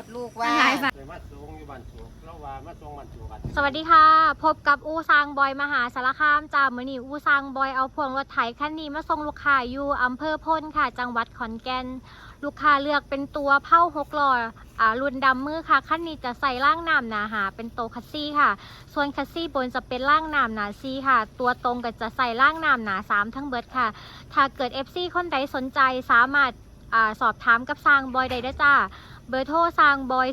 ดลูกว่าหลายบาทเลยมาส่งอยู่บ้านสูงเราว่ามาส่งบ้านสูงกันสวัสดีค่ะ พบกับอูซางบอยมหาสารคามจ้ามือนี้อูซางบอยเอาพวงรถไถคันนี้มาส่งลูกค้าอยู่อำเภอพ้นค่ะ จังหวัดขอนแก่น ลูกค้าเลือกเป็นตัวเผาหกล้ออ่ารุ่นดำมือค่ะคันนี้จะใส่ล่างน้ำหนาหาเป็นโตวคัสซี่ค่ะ ส่วนคัสซี่บนจะเป็นล่างน้ำหนาซีค่ะ ตัวตรงก็จะใส่ล่างน้ำหนาสามทั้งเบิดค่ะ ถ้าเกิด FC คนใดสนใจสามารถ อสอบถามกับซางบอยได้ด้จ้าเบอร์โทรซางบอย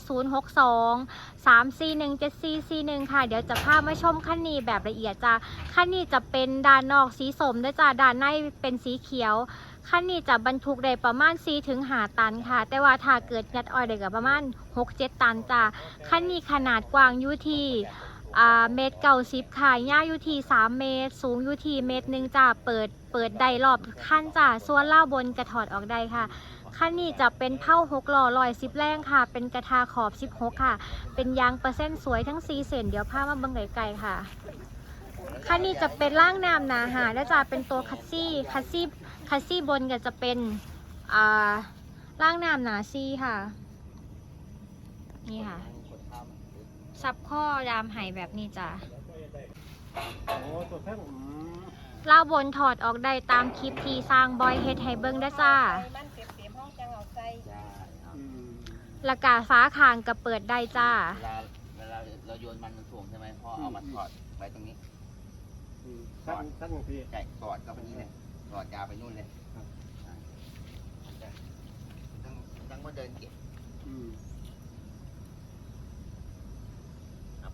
062 341 7441 ค่ะ เดี๋ยวจะพามาชมคันนี้แบบละเอียดจ้าคันนี้จะเป็นด้านนอกสีสมด้วยจ้าด้านในเป็นสีเขียวคันนี้จะบรรทุกได้ประมาณ4ถึง5ตันค่ะ แต่ว่าถ้าเกิดยัดออยได้ก็ประมาณ 6-7 ตันจ้าคันนี้ขนาดกว้างอยู่ที่ อ่าเมตรเก้าสิบค่ะย่าอยู่ที่3เมตร สูงอยู่ที่เมตรหนึ่งจ้าเปิดเปิดได้รอบคันจ้าส่วนเล่าบนกระถอดออกได้ค่ะคันนี้จะเป็นเผ้าหกหล้อลอยสิบแรงค่ะ เป็นกระทาขอบสิบหกค่ะ เป็นยางเปอร์เซ็นต์สวยทั้งสีเส้นเดี๋ยวพามาเบิ่งไกลๆค่ะคันนี้จะเป็นร่างน้ำหนาหาและจะเป็นตัวคัสซี่คัสซี่คัสซี่บนก็จะเป็นอ่าร่างน้ำหนาซีค่ะ นี่ค่ะ ซับข้อดามไห่แบบนี้จ้ะโอ้ตัวแท่งอืมเล่าบนถอดออกได้ตามคลิปที่สร้างบอยเฮ็ดให้เบิ่งได้อจ้ามันเต็มๆห้องจังเอาใส่อืมและกาฟ้าคางก็เปิดได้จ้าเวลาเวลาเราโยนมันมันถ่วงใช่ไหมพอเอามาถอดไว้ตรงนี้อืมสั้นสั้นพี่ใช่ถอดเข้าไปนี่เลยถอดยาวไปนู่นเลยครับอ่ามันจะต้องต้องมาเดินเก็บ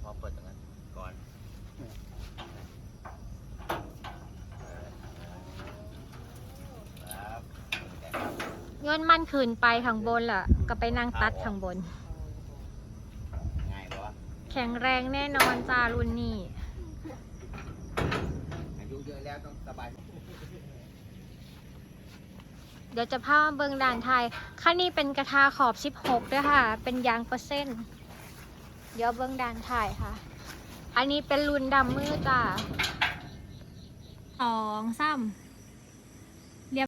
อืมอะพอเปิดตรงนั้นก่อนครับเงินมันขืนไปข้างบนล่ะ ก็ไปนั่งตัดข้างบน ง่ายปะวะแข็งแรงแน่นอนจ้ารุ่นนี้ อายุเยอะแล้วต้องสบายเดี๋ยวจะพามาเบิงด่านไทยคันนี้เป็นกระทาขอบ 16ด้วยค่ะ เป็นยางเปอร์เซ็นต์ เดี๋ยวเบิงดันถ่ายค่ะ อันนี้เป็นรุ่นดำมือจ้าสองซ้ำ